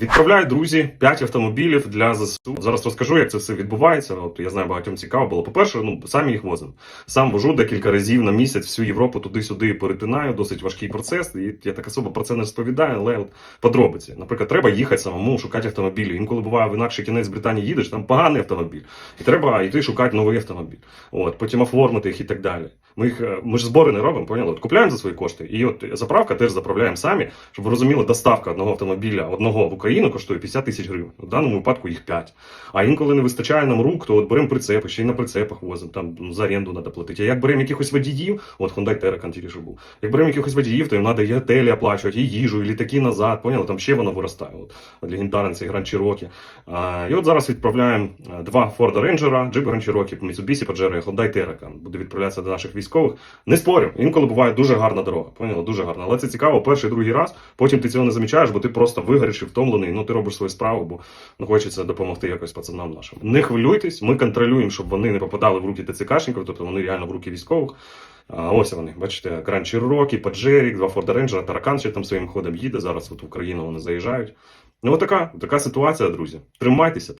Відправляю друзі 5 автомобілів для ЗСУ. Зараз розкажу, як це все відбувається. От я знаю, багатьом цікаво було. По-перше, ну самі їх возимо. Сам вожу декілька разів на місяць всю Європу туди-сюди перетинаю. Досить важкий процес. І я так особо про це не розповідаю, але от подробиці. Наприклад, треба їхати самому, шукати автомобілі. Інколи буває в інакший кінець Британії їдеш, там поганий автомобіль. І треба йти шукати новий автомобіль. От потім оформити їх і так далі. Ми їх е, ми ж збори не робимо, поняли? От купляємо за свої кошти. І от заправка теж заправляємо самі, щоб ви розуміли, доставка одного автомобіля одного в Україну коштує 50 тисяч гривень. В даному випадку їх 5. А інколи не вистачає нам рук, то от беремо прицепи, ще й на прицепах возимо, там ну, за оренду треба платити. А як беремо якихось водіїв, от Hyundai Terracan тільки що був. Як беремо якихось водіїв, то їм треба і готелі оплачувати, і їжу, і літаки назад. Поняли? Там ще воно виростає. От легендарний цей Grand Cherokee. А, і от зараз відправляємо два Ford Ranger, Jeep Grand Cherokee, Mitsubishi Pajero і Hyundai Terracan. Буде відправлятися до наших військових. Не спорю, інколи буває дуже гарна дорога. Поняли? Дуже гарна. Але це цікаво перший, другий раз. Потім ти цього не замічаєш, бо ти просто вигориш і втомлений. Ну ти робиш свою справу, бо ну, хочеться допомогти якось пацанам нашим. Не хвилюйтесь, ми контролюємо, щоб вони не попадали в руки ТЦКшників, тобто вони реально в руки військових. А ось вони, бачите, Grand Cherokee, Паджерік, два Форда Рейнджера, Таракан ще там своїм ходом їде. Зараз от в Україну вони заїжджають. Ну, отака, така ситуація, друзі. Тримайтеся.